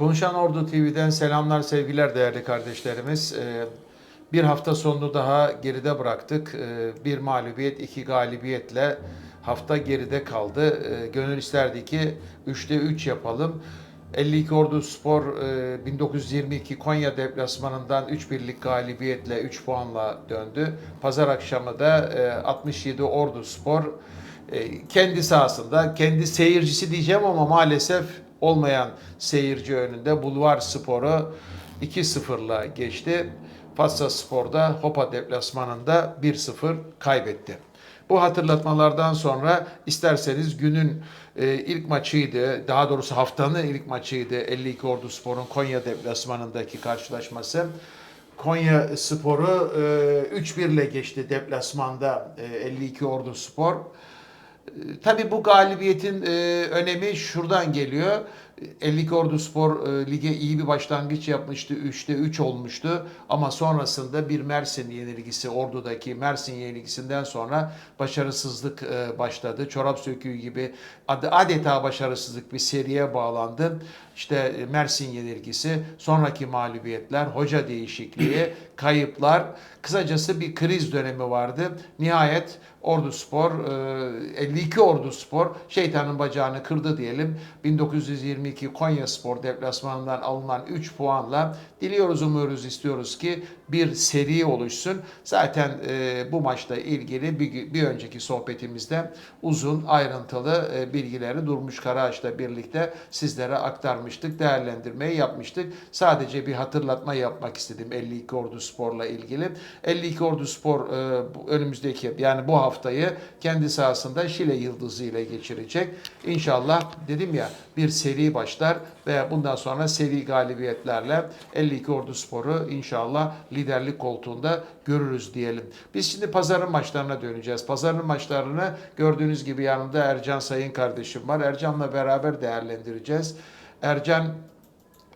Konuşan Ordu TV'den selamlar, sevgiler değerli kardeşlerimiz. Ee, Bir hafta sonunu daha geride bıraktık. Ee, Bir mağlubiyet, iki galibiyetle hafta geride kaldı. Ee, Gönül isterdi ki 3'te 3 yapalım. 52 Ordu Spor e, 1922 Konya deplasmanından 3 birlik galibiyetle 3 puanla döndü. Pazar akşamı da e, 67 Ordu Spor e, kendi sahasında, kendi seyircisi diyeceğim ama maalesef olmayan seyirci önünde Bulvar Spor'u 2-0'la geçti. Fatsa Spor'da Hopa deplasmanında 1-0 kaybetti. Bu hatırlatmalardan sonra isterseniz günün e, ilk maçıydı, daha doğrusu haftanın ilk maçıydı 52 Ordu Spor'un Konya deplasmanındaki karşılaşması. Konya Spor'u e, 3-1 ile geçti deplasmanda e, 52 Ordu Spor. Tabii bu galibiyetin e, önemi şuradan geliyor. 52 Ordu Spor e, lige iyi bir başlangıç yapmıştı. 3'te 3 olmuştu. Ama sonrasında bir Mersin yenilgisi, Ordu'daki Mersin yenilgisinden sonra başarısızlık e, başladı. Çorap söküğü gibi ad- adeta başarısızlık bir seriye bağlandı. İşte e, Mersin yenilgisi, sonraki mağlubiyetler, hoca değişikliği, kayıplar. Kısacası bir kriz dönemi vardı. Nihayet Ordu Spor, e, 52 Ordu Spor şeytanın bacağını kırdı diyelim. 1922 Konya Spor deplasmanından alınan 3 puanla diliyoruz, umuyoruz, istiyoruz ki bir seri oluşsun. Zaten e, bu maçla ilgili bir, bir önceki sohbetimizde uzun, ayrıntılı e, bilgileri Durmuş Karaağaç'la birlikte sizlere aktarmıştık, değerlendirmeyi yapmıştık. Sadece bir hatırlatma yapmak istedim 52 Ordu Spor'la ilgili. 52 Ordu Spor e, önümüzdeki yani bu haftayı kendi sahasında Şile Yıldızı ile geçirecek. İnşallah dedim ya bir seri başlar ve bundan sonra seri galibiyetlerle 52 Ordu Spor'u inşallah liderlik koltuğunda görürüz diyelim. Biz şimdi pazarın maçlarına döneceğiz. Pazarın maçlarını gördüğünüz gibi yanımda Ercan Sayın kardeşim var. Ercan'la beraber değerlendireceğiz. Ercan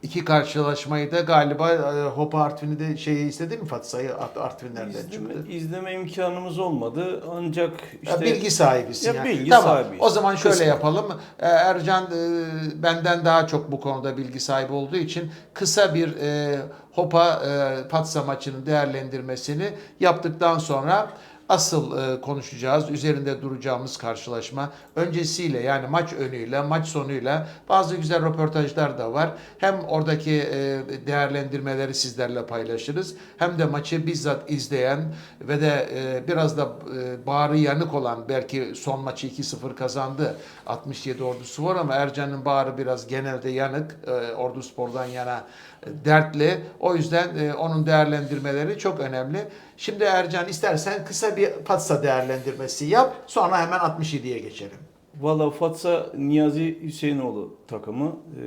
iki karşılaşmayı da galiba e, Hopa Artvin'i de şeyi istedi mi Fatsa'yı Art- Artvinlerden İzleme, çıktı. izleme imkanımız olmadı ancak işte Ya bilgi sahibisin Ya yani. bilgi tamam. sahibiyiz. O zaman şöyle Kısmen. yapalım. Ee, Ercan e, benden daha çok bu konuda bilgi sahibi olduğu için kısa bir e, Hopa e, Patsa maçının değerlendirmesini yaptıktan sonra asıl e, konuşacağız, üzerinde duracağımız karşılaşma öncesiyle yani maç önüyle, maç sonuyla bazı güzel röportajlar da var. Hem oradaki e, değerlendirmeleri sizlerle paylaşırız hem de maçı bizzat izleyen ve de e, biraz da e, bağrı yanık olan belki son maçı 2-0 kazandı 67 Ordusu var ama Ercan'ın bağrı biraz genelde yanık e, Ordu Spor'dan yana e, dertli. O yüzden e, onun değerlendirmeleri çok önemli. Şimdi Ercan istersen kısa bir Patsa değerlendirmesi yap. Sonra hemen 67'ye geçelim. Valla Fatsa Niyazi Hüseyinoğlu takımı e,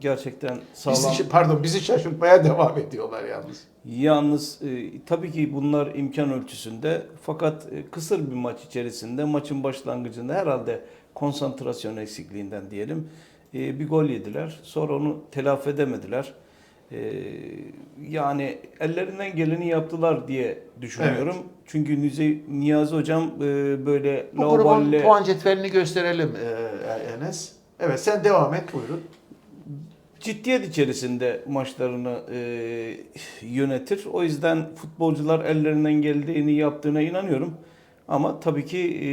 gerçekten sağlam. Bizi, pardon bizi şaşırtmaya devam ediyorlar yalnız. Yalnız e, tabii ki bunlar imkan ölçüsünde fakat e, kısır bir maç içerisinde maçın başlangıcında herhalde konsantrasyon eksikliğinden diyelim e, bir gol yediler. Sonra onu telafi edemediler. E, yani ellerinden geleni yaptılar diye düşünüyorum. Çünkü Nizi- Niyazi hocam e, böyle Bu grubun puan cetvelini gösterelim e, Enes. Evet sen devam et buyurun. ciddiyet içerisinde maçlarını e, yönetir. O yüzden futbolcular ellerinden geldiğini yaptığına inanıyorum. Ama tabii ki e,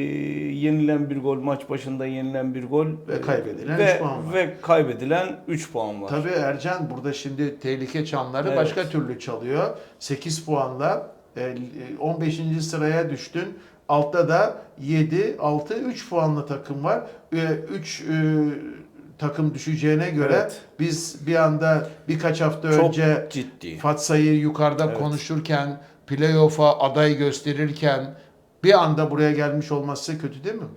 yenilen bir gol, maç başında yenilen bir gol Ve kaybedilen ve, üç puan var. Ve kaybedilen 3 puan var. Tabii Ercan burada şimdi tehlike çanları Evet. başka türlü çalıyor. 8 puanla e, 15. sıraya düştün. Altta da 7, 6, 3 puanlı takım var. 3 takım düşeceğine göre Evet. biz bir anda birkaç hafta Çok önce ciddi. Fatsa'yı yukarıda Evet. konuşurken, playoff'a aday gösterirken bir anda buraya gelmiş olması kötü değil mi?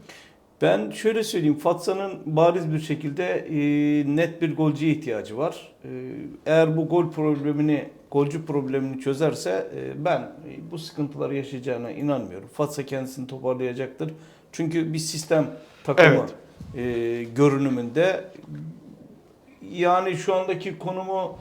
Ben şöyle söyleyeyim, Fatsa'nın bariz bir şekilde e, net bir golcüye ihtiyacı var. E, eğer bu gol problemini, golcü problemini çözerse e, ben e, bu sıkıntıları yaşayacağına inanmıyorum. Fatsa kendisini toparlayacaktır. Çünkü bir sistem takımı e, görünümünde. Yani şu andaki konumu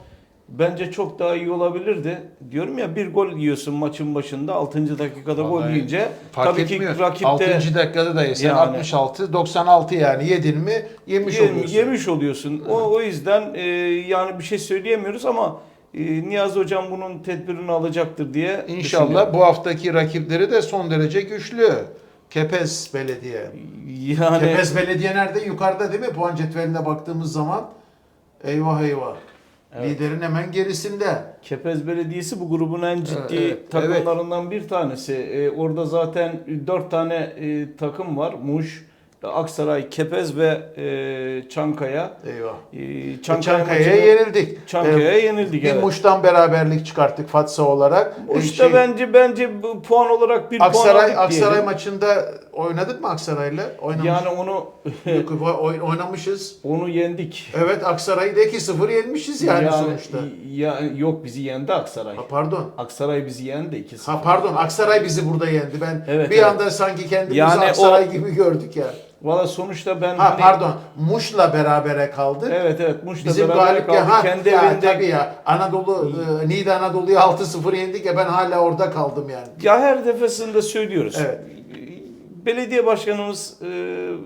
bence çok daha iyi olabilirdi. diyorum ya bir gol yiyorsun maçın başında 6. dakikada gol Vallahi yiyince Fark tabii etmiyor. ki rakipte 6. dakikada da yesen Yani. 66, 96 yani yedin mi yemiş Yem- oluyorsun. yemiş oluyorsun. O, o yüzden e, yani bir şey söyleyemiyoruz ama e, Niyazi hocam bunun tedbirini alacaktır diye İnşallah bu haftaki rakipleri de son derece güçlü. Kepez Belediye. yani Kepez Belediye nerede? Yukarıda değil mi? Puan cetveline baktığımız zaman. Eyvah eyvah. Evet. Liderin hemen gerisinde. Kepez Belediyesi bu grubun en ciddi Evet, takımlarından bir tanesi. E, orada zaten dört tane e, takım var. Muş, Aksaray, Kepez ve e, Çankaya. Eyvah. E, Çankaya'ya maçını- yenildik. Çankaya'ya Ee, yenildik. Bir evet. Muş'tan beraberlik çıkarttık Fatsa olarak. Muş'ta şey, bence bence bu puan olarak bir puan Aksaray aldık Aksaray diyelim. maçında oynadık mı Aksaray'la? Oynamış. Yani onu oynamışız. onu yendik. Evet Aksaray'ı da 2-0 yenmişiz yani, sonuçta. Ya, yok bizi yendi Aksaray. Ha, pardon. Aksaray bizi yendi 2-0. Ha pardon Aksaray bizi burada yendi. Ben Evet, bir evet. anda sanki kendimizi Yani Aksaray o- gibi gördük ya. Valla sonuçta ben Ha hani- pardon Muş'la berabere kaldık. Evet evet Muş'ta Bizim beraber galip kaldık. ya, ha, Kendi ya evinde tabii ya Anadolu e, Niğde Anadolu'yu 6-0 yendik ya ben hala orada kaldım yani. Ya her defasında söylüyoruz. Evet. Belediye başkanımız e,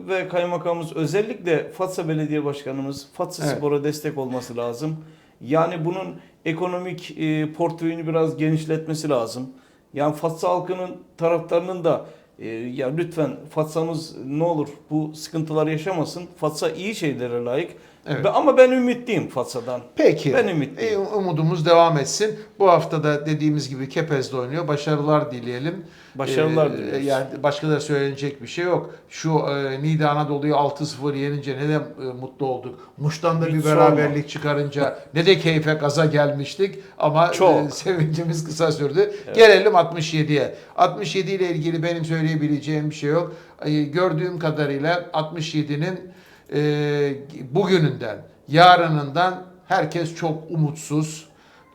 ve kaymakamımız özellikle Fatsa Belediye Başkanımız Fatsa Evet. Spor'a destek olması lazım. Yani bunun ekonomik e, portföyünü biraz genişletmesi lazım. Yani Fatsa halkının taraftarının da e, ya lütfen Fatsa'mız ne olur bu sıkıntılar yaşamasın. Fatsa iyi şeylere layık. Evet. Ama ben ümitliyim Fatsa'dan. Peki. Ben ümitliyim. E, umudumuz devam etsin. Bu hafta da dediğimiz gibi Kepez'de oynuyor. Başarılar dileyelim. Başarılar E, diliyoruz. Yani başka da söylenecek bir şey yok. Şu e, Niğde Anadolu'yu 6-0 yenince ne de e, mutlu olduk. Muş'tan da Hiç bir sorma. beraberlik çıkarınca ne de keyfe gaza gelmiştik ama Çok. e, sevincimiz kısa sürdü. Gelelim 67'ye. 67 ile ilgili benim söyleyebileceğim bir şey yok. E, gördüğüm kadarıyla 67'nin e, bugününden, yarınından herkes çok umutsuz.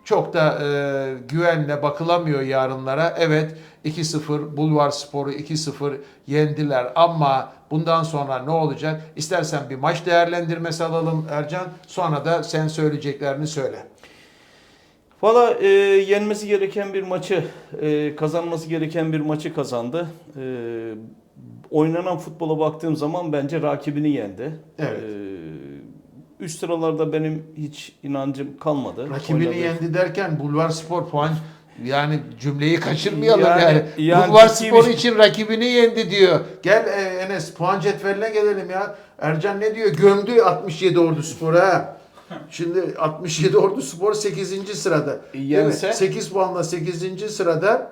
Çok da e, güvenle bakılamıyor yarınlara. Evet 2-0 Bulvar Spor'u 2-0 yendiler ama bundan sonra ne olacak? İstersen bir maç değerlendirmesi alalım Ercan. Sonra da sen söyleyeceklerini söyle. Valla e, yenmesi gereken bir maçı, e, kazanması gereken bir maçı kazandı. E, oynanan futbola baktığım zaman bence rakibini yendi. Evet. E, üst sıralarda benim hiç inancım kalmadı. Rakibini Oynadığı- yendi derken Bulvar Spor puan yani cümleyi kaçırmayalım yani. Yani- yani Bulvar Spor bir- için rakibini yendi diyor. Gel e, Enes puan cetveline gelelim ya. Ercan ne diyor? Gömdü 67 Ordu Spor'u ha. Şimdi 67 Ordu Spor 8. sırada. Yense? 8 puanla 8. sırada.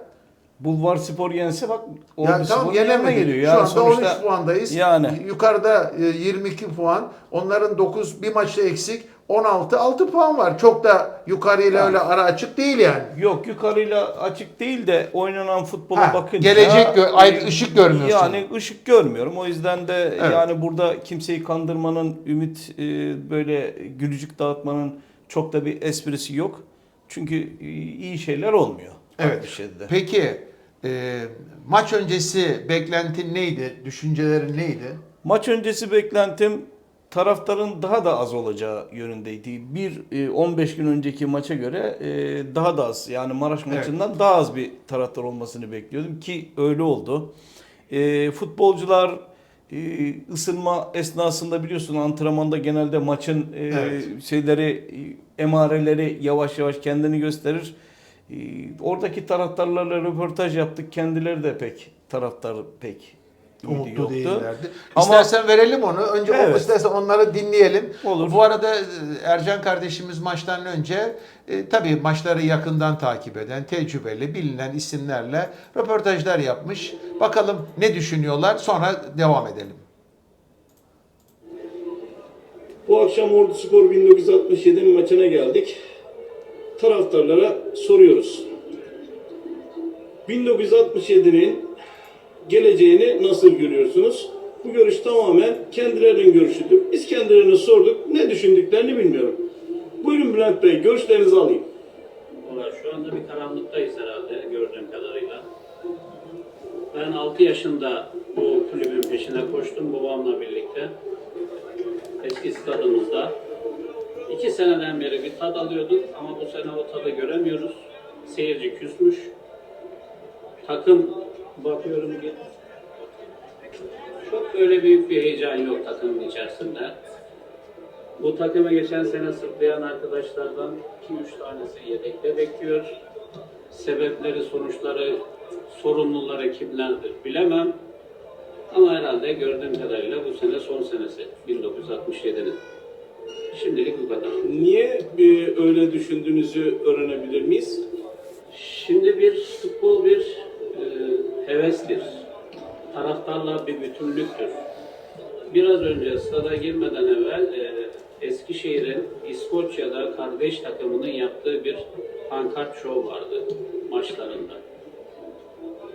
Bulvar Spor yense bak Ordu tamam Spor'un yanına yenemedik. geliyor. Şu Yani anda sonuçta 13 puandayız. Yani. Yukarıda e, 22 puan. Onların 9 bir maçta eksik. 16 6 puan var. Çok da yukarıyla Yani. öyle ara açık değil yani. Yok yukarıyla açık değil de oynanan futbola Ha, bakınca gelecek gö- ay- ışık görmüyorsun. Yani ışık görmüyorum. O yüzden de Evet. yani burada kimseyi kandırmanın, ümit e, böyle gülücük dağıtmanın çok da bir esprisi yok. Çünkü e, iyi şeyler olmuyor. Evet. Peki e, maç öncesi beklentin neydi? Düşüncelerin neydi? Maç öncesi beklentim taraftarın daha da az olacağı yönündeydi. Bir e, 15 gün önceki maça göre e, daha da az yani Maraş Evet. maçından daha az bir taraftar olmasını bekliyordum ki öyle oldu. E, futbolcular e, ısınma esnasında biliyorsun antrenmanda genelde maçın e, Evet. şeyleri e, emareleri yavaş yavaş kendini gösterir. E, oradaki taraftarlarla röportaj yaptık. Kendileri de pek taraftar pek Umutlu yoktu. değillerdi. Ama- İstersen verelim onu. Önce o- Evet. istersen onları dinleyelim. Olur. Bu arada e, Ercan kardeşimiz maçtan önce e, tabii maçları yakından takip eden, tecrübeli, bilinen isimlerle röportajlar yapmış. Bakalım ne düşünüyorlar. Sonra devam edelim. Bu akşam Ordu Spor 1967'nin maçına geldik. Taraftarlara soruyoruz. 1967'nin geleceğini nasıl görüyorsunuz? Bu görüş tamamen kendilerinin görüşüdür. Biz kendilerine sorduk. Ne düşündüklerini bilmiyorum. Buyurun Bülent Bey, görüşlerinizi alayım. Valla şu anda bir karanlıktayız herhalde gördüğüm kadarıyla. Ben 6 yaşında bu kulübün peşine koştum babamla birlikte. Eski stadımızda. 2 seneden beri bir tad alıyorduk ama bu sene o tadı göremiyoruz. Seyirci küsmüş. Takım bakıyorum ki çok öyle büyük bir heyecan yok takımın içerisinde. Bu takımı geçen sene sırtlayan arkadaşlardan 2-3 tanesi yedekte bekliyor. Sebepleri, sonuçları, sorumluları kimlerdir bilemem. Ama herhalde gördüğüm kadarıyla bu sene son senesi 1967'nin. Şimdilik bu kadar. Niye e, öyle düşündüğünüzü öğrenebilir miyiz? Şimdi bir futbol bir e, hevestir. Taraftarla bir bütünlüktür. Biraz önce stada girmeden evvel e, Eskişehir'in İskoçya'da kardeş takımının yaptığı bir pankart şov vardı maçlarında.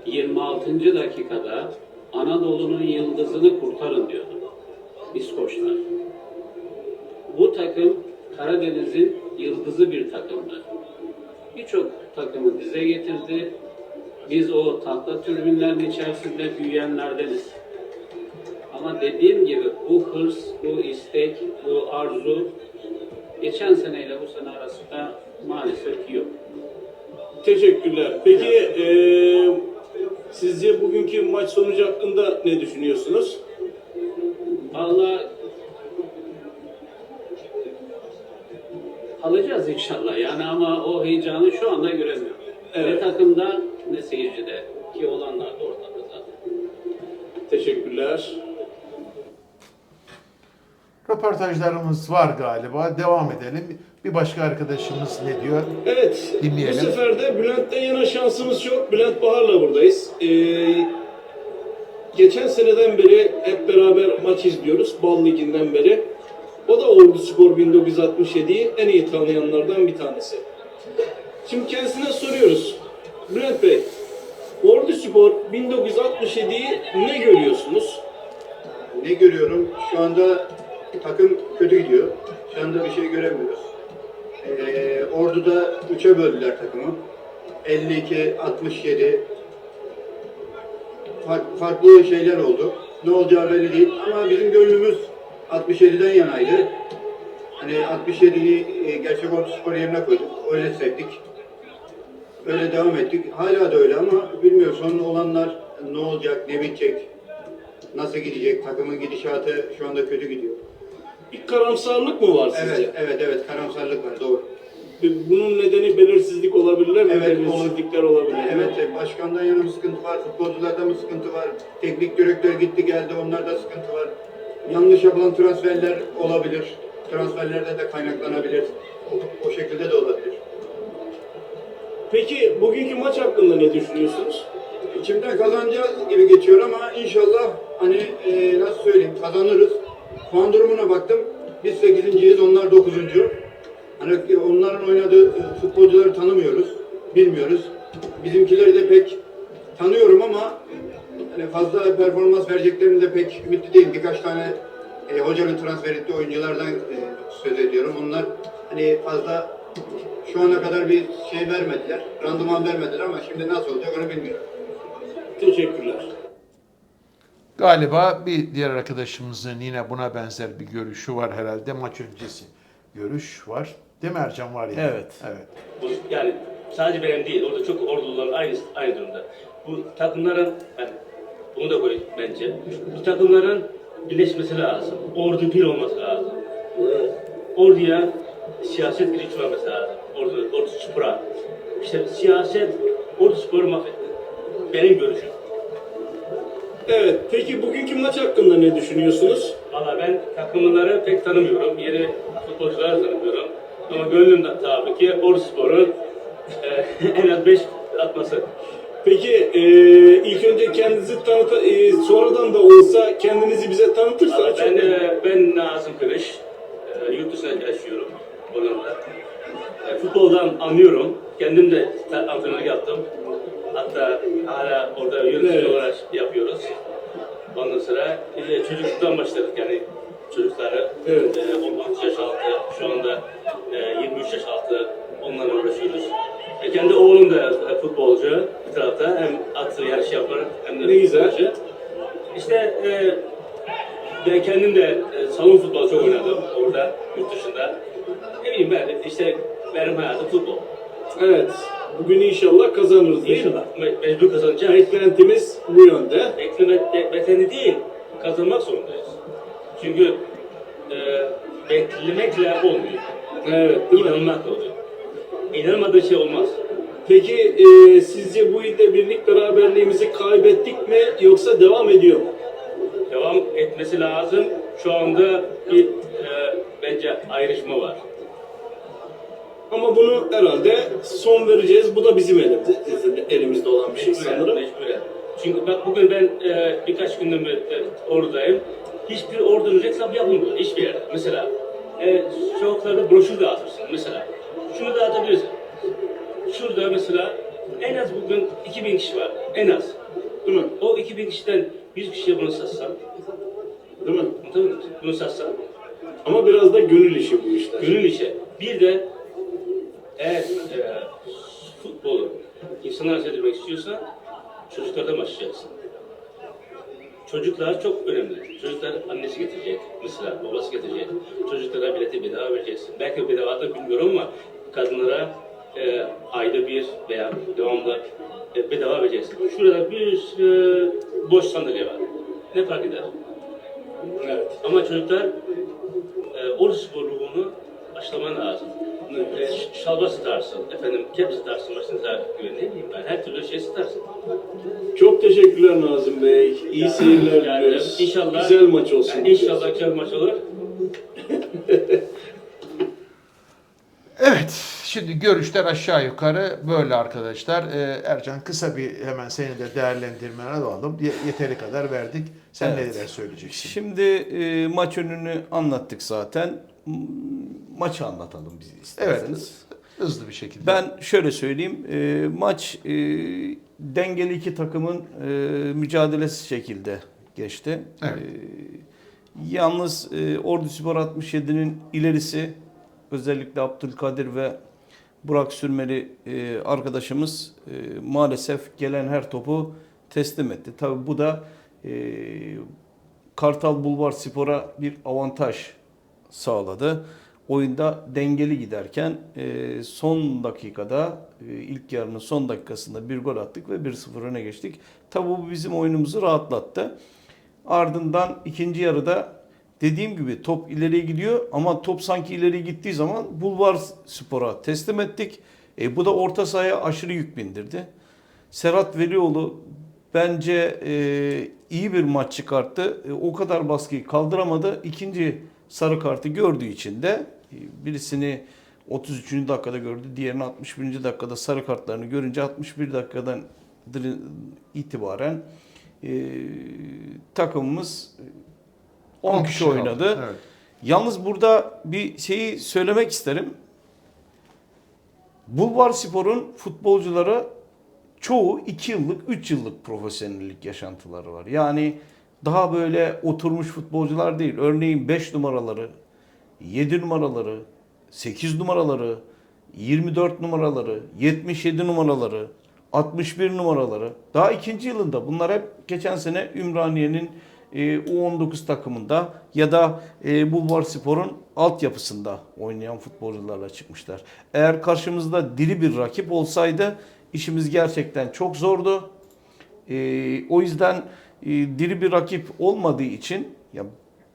26. dakikada Anadolu'nun yıldızını kurtarın diyordu İskoçlar. Bu takım Karadeniz'in yıldızı bir takımdı birçok takımı dize getirdi. Biz o tahta türbinlerin içerisinde büyüyenlerdeniz. Ama dediğim gibi bu hırs, bu istek, bu arzu geçen seneyle bu sene arasında maalesef yok. Teşekkürler. Peki e, sizce bugünkü maç sonucu hakkında ne düşünüyorsunuz? Vallahi alacağız inşallah yani ama o heyecanı şu anda göremiyorum. Ne Evet. takımda ne seyircide ki olanlar da ortada zaten. Teşekkürler. Röportajlarımız var galiba. Devam edelim. Bir başka arkadaşımız ne diyor? Evet, Dinleyelim. bu sefer de Bülent'ten yana şansımız yok. Bülent Bahar'la buradayız. Ee, geçen seneden beri hep beraber maç izliyoruz. Bal Ligi'nden beri. O da Ordu Spor 1967'yi en iyi tanıyanlardan bir tanesi. Şimdi kendisine soruyoruz. Bülent Bey, Ordu Spor 1967'yi ne görüyorsunuz? Ne görüyorum? Şu anda takım kötü gidiyor. Şu anda bir şey göremiyoruz. Ee, Ordu'da üçe böldüler takımı. 52, 67. Fark- farklı şeyler oldu. Ne olacağı belli değil ama bizim gönlümüz 67'den yanaydı. Hani 67'yi e, gerçek Ordu Spor yerine koyduk. Öyle sevdik. Öyle devam ettik. Hala da öyle ama bilmiyoruz son olanlar ne olacak, ne bitecek. Nasıl gidecek? Takımın gidişatı şu anda kötü gidiyor. Bir karamsarlık mı var sizce? Evet, evet, evet. Karamsarlık var. Doğru. Bunun nedeni belirsizlik olabilir mi? Evet, Belirsizlikler olabilir mi? Evet, e, başkandan yana mı sıkıntı var? Futbolcularda mı sıkıntı var? Teknik direktör gitti geldi. Onlarda sıkıntı var. Yanlış yapılan transferler olabilir. Transferlerde de kaynaklanabilir. O, o şekilde de olabilir. Peki bugünkü maç hakkında ne düşünüyorsunuz? İçimden kazanacağız gibi geçiyor ama inşallah hani e, nasıl söyleyeyim kazanırız. Puan durumuna baktım. Biz 8.yiz, onlar 9. Hani onların oynadığı e, futbolcuları tanımıyoruz, bilmiyoruz. Bizimkileri de pek tanıyorum ama hani fazla performans vereceklerini de pek ümitli değilim. Birkaç tane e, hocanın transfer ettiği oyunculardan e, söz ediyorum. Onlar hani fazla şu ana kadar bir şey vermediler, randıman vermediler ama şimdi nasıl olacak onu bilmiyorum. Teşekkürler. Galiba bir diğer arkadaşımızın yine buna benzer bir görüşü var herhalde. Maç öncesi görüş var. Değil mi Ercan var yani? Evet. Evet. Bu, yani sadece benim değil, orada çok orduların aynı aynı durumda. Bu takımların, ben bunu da koy bence. Bu takımların birleşmesi lazım. Ordu bir olması lazım. Orduya siyaset olması lazım. Ordu, ordu spora. İşte siyaset, ordu sporu mahvetti. Benim görüşüm. Evet, peki bugünkü maç hakkında ne düşünüyorsunuz? Valla ben takımları pek tanımıyorum. Yeni futbolcuları tanımıyorum. Ama gönlümde tabii ki Ordu Spor'un e, en az 5 atması. Peki e, ilk önce kendinizi tanıt, e, sonradan da olsa kendinizi bize tanıtırsanız çok ben, e, ben Nazım Kılıç. E, yurt dışında yaşıyorum. Hollanda'da. E, futboldan anlıyorum. Kendim de antrenörlük yaptım. Hatta hala orada yönetici Evet. olarak yapıyoruz. Ondan sonra e, çocukluktan başladık yani çocukları. Evet. E, 19 kazanacağız. Beklentimiz bu yönde. Beklemek de, beklendi değil, kazanmak zorundayız. Çünkü e, beklemekle olmuyor. Evet değil mi? İnanmakla oluyor. İnanmadığı şey olmaz. Peki e, sizce bu ilde birlik beraberliğimizi kaybettik mi yoksa devam ediyor mu? Devam etmesi lazım. Şu anda bir e, bence ayrışma var. Ama bunu herhalde son vereceğiz. Bu da bizim elimizde, elimizde olan bir şey Mecburen, sanırım. mecburen. Çünkü bak bugün ben e, birkaç gündür e, oradayım. Hiçbir ordunun reklam yapılmıyor hiçbir yerde. Mesela e, sokaklarda broşür dağıtırsın mesela. Şunu dağıtabilirsin. Şurada mesela en az bugün 2000 kişi var. En az. Değil mi? O 2000 kişiden 100 kişiye bunu satsan, Değil mi? mı? Bunu satsan, Ama biraz da gönül işi bu işler. gönül işi. Bir de eğer e, futbolu insanlar sevdirmek istiyorsa çocuklardan başlayacaksın. Çocuklar çok önemli. Çocuklar annesi getirecek, mesela babası getirecek. Çocuklara bileti bedava vereceksin. Belki bedava da bilmiyorum ama kadınlara e, ayda bir veya devamlı e, bedava vereceksin. Şurada bir e, boş sandalye var. Ne fark eder? Evet. Ama çocuklar e, oruç spor ruhunu aşılaman lazım. E, şalvar satarsın, efendim kep satarsın, başınıza güven ne bileyim ben, her türlü şey satarsın. Çok teşekkürler Nazım Bey. İyi seyirler Yani diliyoruz. inşallah Güzel maç olsun. Yani inşallah güzel maç olur. Evet, şimdi görüşler aşağı yukarı böyle arkadaşlar. Ee, Ercan kısa bir hemen seni de değerlendirmene alalım. Ye- Yeteri kadar verdik. Sen Evet. neler söyleyeceksin? Şimdi e, maç önünü anlattık zaten. Maçı anlatalım biz isterseniz. Evet, hızlı bir şekilde. Ben şöyle söyleyeyim. e, maç e, dengeli iki takımın e, mücadelesi şekilde geçti. Evet. E, yalnız e, Ordu Spor 67'nin ilerisi özellikle Abdülkadir ve Burak Sürmeli e, arkadaşımız e, maalesef gelen her topu teslim etti. Tabi bu da e, Kartal Bulvar Spor'a bir avantaj sağladı. Oyunda dengeli giderken e, son dakikada e, ilk yarının son dakikasında bir gol attık ve 1-0 öne geçtik. Tabi bu bizim oyunumuzu rahatlattı. Ardından ikinci yarıda dediğim gibi top ileriye gidiyor ama top sanki ileriye gittiği zaman Bulvar Spor'a teslim ettik. E, bu da orta sahaya aşırı yük bindirdi. Serhat Velioğlu bence e, iyi bir maç çıkarttı. E, o kadar baskıyı kaldıramadı. İkinci sarı kartı gördüğü için de birisini 33. dakikada gördü. Diğerini 61. dakikada sarı kartlarını görünce 61 dakikadan itibaren e, takımımız 10 kişi kaldı. oynadı. Evet. Yalnız burada bir şeyi söylemek isterim. Bulvar Spor'un futbolculara çoğu 2 yıllık, 3 yıllık profesyonellik yaşantıları var. Yani daha böyle oturmuş futbolcular değil. Örneğin 5 numaraları, 7 numaraları, 8 numaraları, 24 numaraları, 77 numaraları, 61 numaraları. Daha ikinci yılında bunlar hep geçen sene Ümraniye'nin e, U19 takımında ya da e, Bulvar Spor'un altyapısında oynayan futbolcularla çıkmışlar. Eğer karşımızda diri bir rakip olsaydı işimiz gerçekten çok zordu. E, o yüzden e, diri bir rakip olmadığı için ya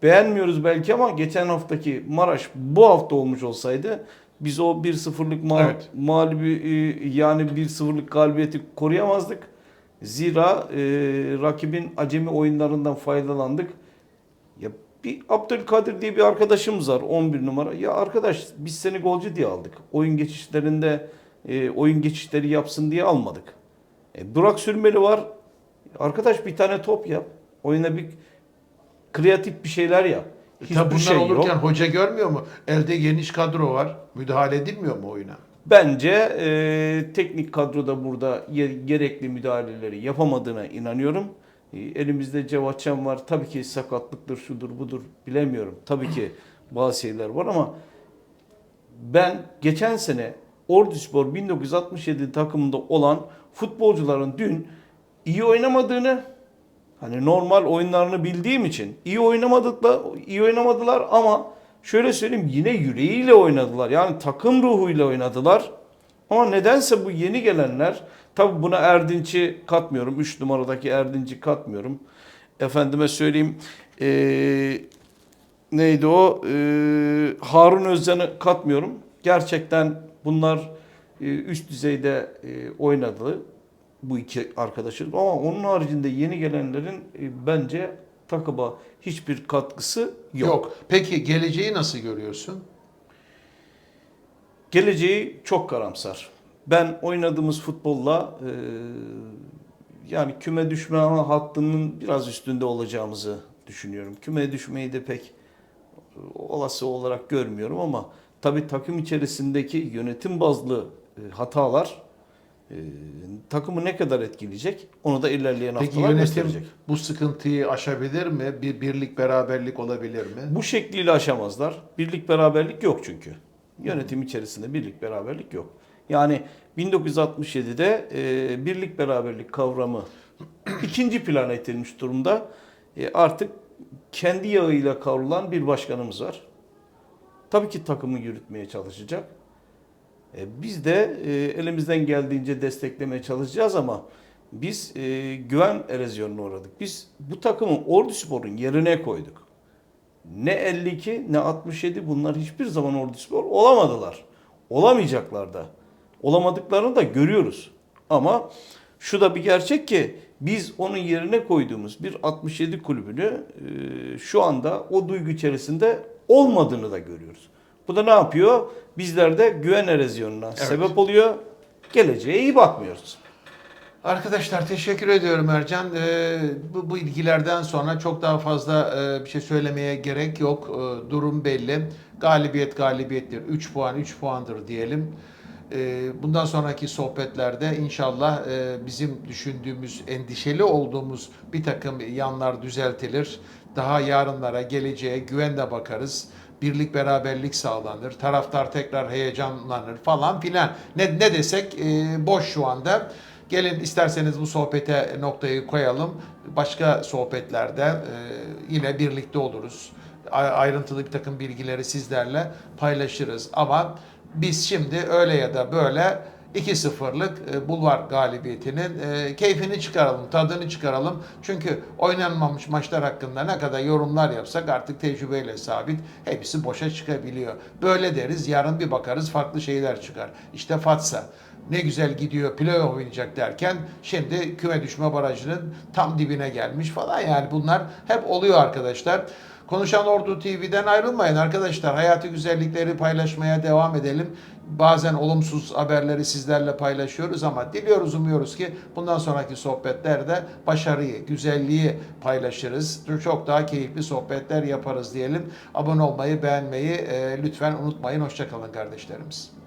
beğenmiyoruz belki ama geçen haftaki Maraş bu hafta olmuş olsaydı biz o 1-0'lık ma- Evet. mağlubi e, yani 1-0'lık galibiyeti koruyamazdık. Zira e, rakibin acemi oyunlarından faydalandık. Ya bir Abdülkadir diye bir arkadaşımız var 11 numara. Ya arkadaş biz seni golcü diye aldık. Oyun geçişlerinde e, oyun geçişleri yapsın diye almadık. E, Burak Sürmeli var. Arkadaş bir tane top yap. Oyuna bir kreatif bir şeyler yap. E Hiçbir bunlar şey olurken yok. hoca görmüyor mu? Elde geniş kadro var. Müdahale edilmiyor mu oyuna? Bence e, teknik kadroda burada gerekli müdahaleleri yapamadığına inanıyorum. E, elimizde Cevatcan var. Tabii ki sakatlıktır, şudur budur bilemiyorum. Tabii ki bazı şeyler var ama ben geçen sene Orduspor 1967 takımında olan futbolcuların dün iyi oynamadığını hani normal oyunlarını bildiğim için iyi oynamadılar, iyi oynamadılar ama şöyle söyleyeyim yine yüreğiyle oynadılar. Yani takım ruhuyla oynadılar. Ama nedense bu yeni gelenler, tabi buna Erdinç'i katmıyorum. 3 numaradaki Erdinç'i katmıyorum. Efendime söyleyeyim, eee, neydi o? Eee, Harun Özcan'ı katmıyorum. Gerçekten bunlar üst düzeyde oynadı bu iki arkadaşın. Ama onun haricinde yeni gelenlerin eee, bence takıma hiçbir katkısı yok. Yok. Peki geleceği nasıl görüyorsun? Geleceği çok karamsar. Ben oynadığımız futbolla e, yani küme düşme hattının biraz üstünde olacağımızı düşünüyorum. Küme düşmeyi de pek e, olası olarak görmüyorum ama tabii takım içerisindeki yönetim bazlı e, hatalar e, takımı ne kadar etkileyecek onu da ilerleyen Peki haftalar yönetim gösterecek. bu sıkıntıyı aşabilir mi? Bir birlik beraberlik olabilir mi? Bu şekliyle aşamazlar. Birlik beraberlik yok çünkü. Yönetim içerisinde birlik beraberlik yok. Yani 1967'de e, birlik beraberlik kavramı ikinci plana itilmiş durumda. E, artık kendi yağıyla kavrulan bir başkanımız var. Tabii ki takımı yürütmeye çalışacak. E, biz de e, elimizden geldiğince desteklemeye çalışacağız ama biz e, güven erozyonuna uğradık. Biz bu takımı Ordu Spor'un yerine koyduk. Ne 52 ne 67 bunlar hiçbir zaman Ordu Spor olamadılar. Olamayacaklar da. Olamadıklarını da görüyoruz. Ama şu da bir gerçek ki biz onun yerine koyduğumuz bir 67 kulübünü şu anda o duygu içerisinde olmadığını da görüyoruz. Bu da ne yapıyor? Bizlerde güven erozyonuna sebep oluyor. Geleceğe iyi bakmıyoruz. Arkadaşlar teşekkür ediyorum Ercan. Ee, bu, bu ilgilerden sonra çok daha fazla e, bir şey söylemeye gerek yok. Ee, durum belli. Galibiyet galibiyettir. 3 puan 3 puandır diyelim. Ee, bundan sonraki sohbetlerde inşallah e, bizim düşündüğümüz, endişeli olduğumuz bir takım yanlar düzeltilir. Daha yarınlara, geleceğe güvenle bakarız. Birlik beraberlik sağlanır. Taraftar tekrar heyecanlanır falan filan. Ne, ne desek e, boş şu anda. Gelin isterseniz bu sohbete noktayı koyalım. Başka sohbetlerde e, yine birlikte oluruz. Ayrıntılı bir takım bilgileri sizlerle paylaşırız. Ama biz şimdi öyle ya da böyle 2-0'lık e, bulvar galibiyetinin e, keyfini çıkaralım, tadını çıkaralım. Çünkü oynanmamış maçlar hakkında ne kadar yorumlar yapsak artık tecrübeyle sabit hepsi boşa çıkabiliyor. Böyle deriz yarın bir bakarız farklı şeyler çıkar. İşte Fatsa ne güzel gidiyor playoff oynayacak derken şimdi küme düşme barajının tam dibine gelmiş falan yani bunlar hep oluyor arkadaşlar. Konuşan Ordu TV'den ayrılmayın arkadaşlar. Hayatı güzellikleri paylaşmaya devam edelim. Bazen olumsuz haberleri sizlerle paylaşıyoruz ama diliyoruz, umuyoruz ki bundan sonraki sohbetlerde başarıyı, güzelliği paylaşırız. Çok daha keyifli sohbetler yaparız diyelim. Abone olmayı, beğenmeyi e, lütfen unutmayın. Hoşçakalın kardeşlerimiz.